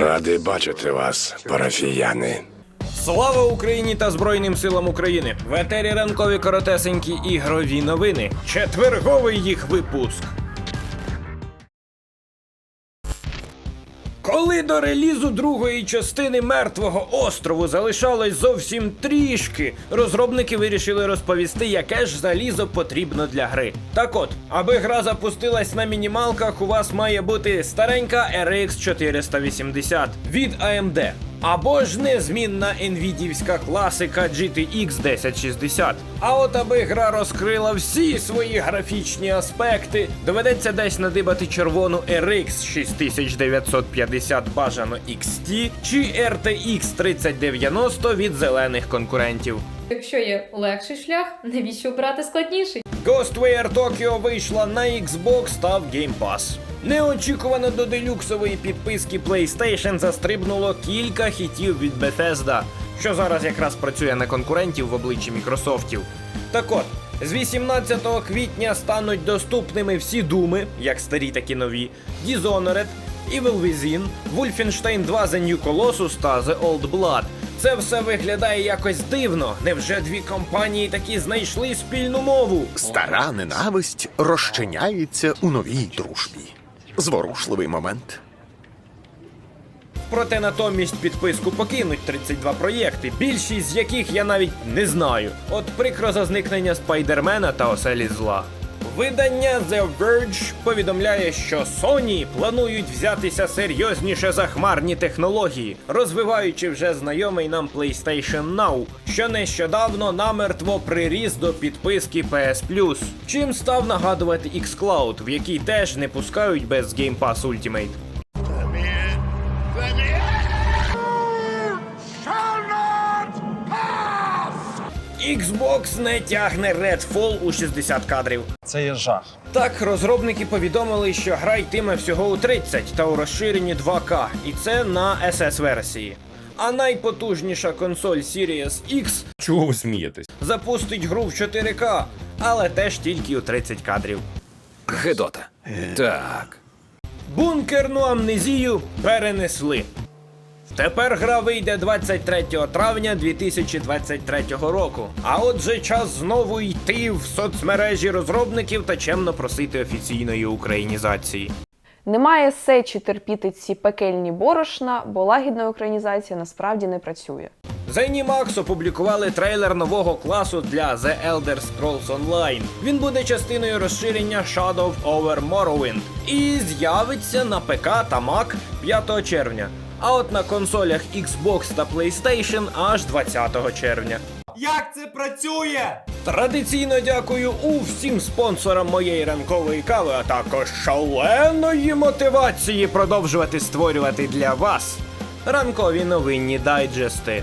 Радий бачити вас, парафіяни. Слава Україні та Збройним силам України! В етері ранкові коротесенькі ігрові новини. Четверговий їх випуск. Коли до релізу другої частини мертвого острову залишалось зовсім трішки, розробники вирішили розповісти, яке ж залізо потрібно для гри. Так от, аби гра запустилась на мінімалках, у вас має бути старенька RX 480 від AMD. Або ж незмінна нвідівська класика GTX 1060. А от аби гра розкрила всі свої графічні аспекти, доведеться десь надибати червону RX 6950 бажано XT чи RTX 3090 від зелених конкурентів. Якщо є легший шлях, навіщо брати складніший? Ghostwire Tokyo вийшла на Xbox та в Game Pass. Неочікувано до делюксової підписки PlayStation застрибнуло кілька хітів від Bethesda, що зараз якраз працює на конкурентів в обличчі Мікрософтів. Так от, з 18 квітня стануть доступними всі думи, як старі, так і нові, Dishonored, Evil Within, Wolfenstein 2 The New Colossus та The Old Blood. Це все виглядає якось дивно. Невже дві компанії такі знайшли спільну мову? Стара ненависть розчиняється у новій дружбі. Зворушливий момент. Проте натомість підписку покинуть 32 проєкти, більшість з яких я навіть не знаю. От прикро за зникнення спайдермена та оселі зла. Видання The Verge повідомляє, що Sony планують взятися серйозніше за хмарні технології, розвиваючи вже знайомий нам PlayStation Now, що нещодавно намертво приріс до підписки PS Plus, чим став нагадувати xCloud, в який теж не пускають без Game Pass Ultimate. Xbox не тягне Redfall у 60 кадрів. Це є жах. Так, розробники повідомили, що гра йтиме всього у 30 та у розширенні 2К, і це на SS версії. А найпотужніша консоль Series X Чого ви смієтесь? запустить гру в 4К, але теж тільки у 30 кадрів. Гедота. Так. Бункерну амнезію перенесли. Тепер гра вийде 23 травня 2023 року. А отже, час знову йти в соцмережі розробників та чемно просити офіційної українізації. Немає сечі терпіти ці пекельні борошна, бо лагідна українізація насправді не працює. ZeniMax опублікували трейлер нового класу для The Elder Scrolls Online. Він буде частиною розширення Shadow over Morrowind і з'явиться на ПК та Mac 5 червня. А от на консолях Xbox та PlayStation аж 20 червня. Як це працює? Традиційно дякую усім спонсорам моєї ранкової кави, а також шаленої мотивації продовжувати створювати для вас ранкові новинні дайджести.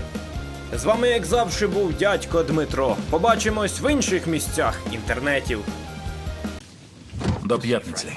З вами, як завжди, був дядько Дмитро. Побачимось в інших місцях інтернетів. До п'ятниці.